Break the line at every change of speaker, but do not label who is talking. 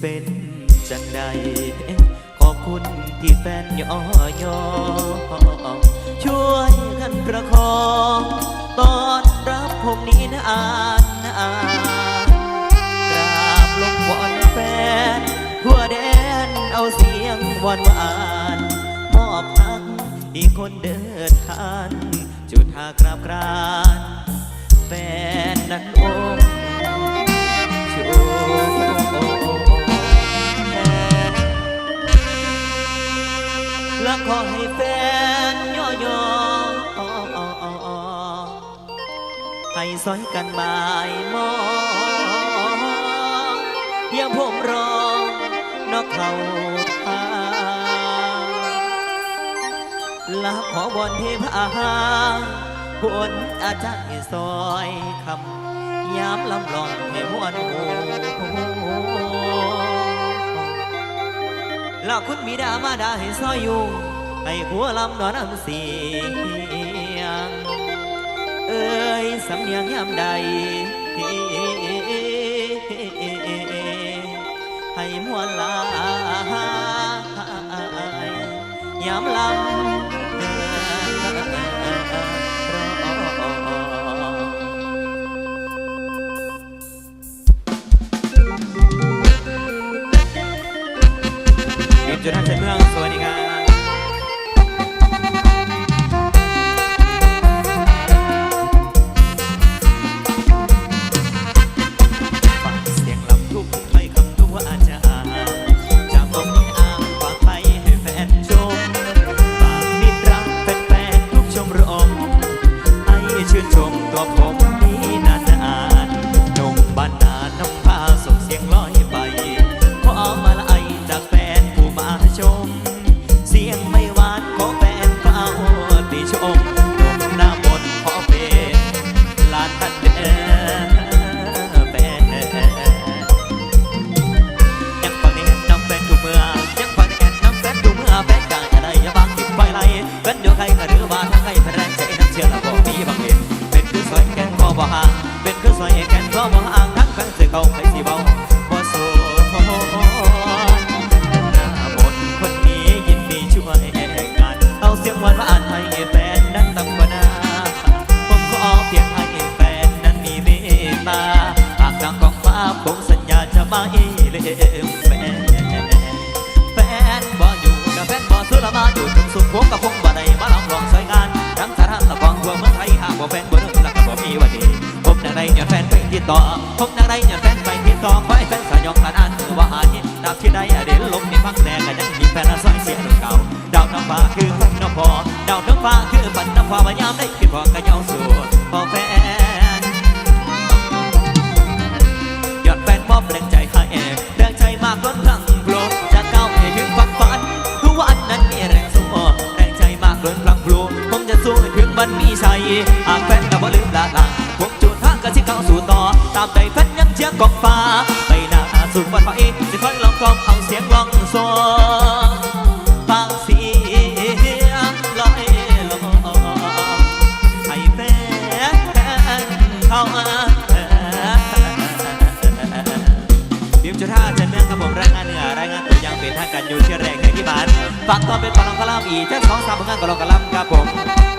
เป็นจังใดขอบคุณที่แฟนยอยอช่วยกันประคองตอนรับผมนี้นะอานนะอานกราบลงวอนแฟนทั่วแดนเอาเสียงวอนหวานมอบพักอีกคนเดินทางจุดหากราบกรานแฟน อให้แฟนย่อยอให้ซอยกันบายมองย่าผมรองนอกเขาทางลาขอบอนเทพอาหารผลอาจารย์ซอยคำยามลำลองให้หัวหนูลาคุณมีดามาดาให้ซอยอยู่ ให้หัวลำนอนำเสียง เอ้ยสำเนียงยามใด ให้มวลลายยามลำ บ่แฟนบ่นึกแล้วก็บ่มีวันนี้ผมนางได้ย้อดแฟนไปติดต่อผมนางได้ย้อดแฟนไปติดต่อขอให้แฟนสยองละนานือว่าอาทิตย์ดาวที่ใดอเดลลมในพักแน่ก็ยังมีแฟนอาศัยเสียงเก่าดาวน้ำฟ้าคือฝันน้ำพอดาวน้ำฟ้าคือฝันน้ำพอพยายามได้ สู้ให้ถึงวันมีชัยหากแฟนแต่ว่าลืมละลาผมจูดทางก็ที่เข้าสู่ต่อ ตามใจแฟนยังเชียร์กองฟ้าไปหน้าสู่วันไฟจะคอยลองกองเอาเสียงลองโซ่ฟังเสียงลอยลองให้แฟนเข้ามาทีมจุฬาเจนเมืองครับผมรายงานเหนือรายงานตัวย่างเป็นทางการอยู่ที่แรกในที่บ้านฝากต่อเป็นปลองกะลำอีกแค่สองสามผลงานกะลองกะลำครับผม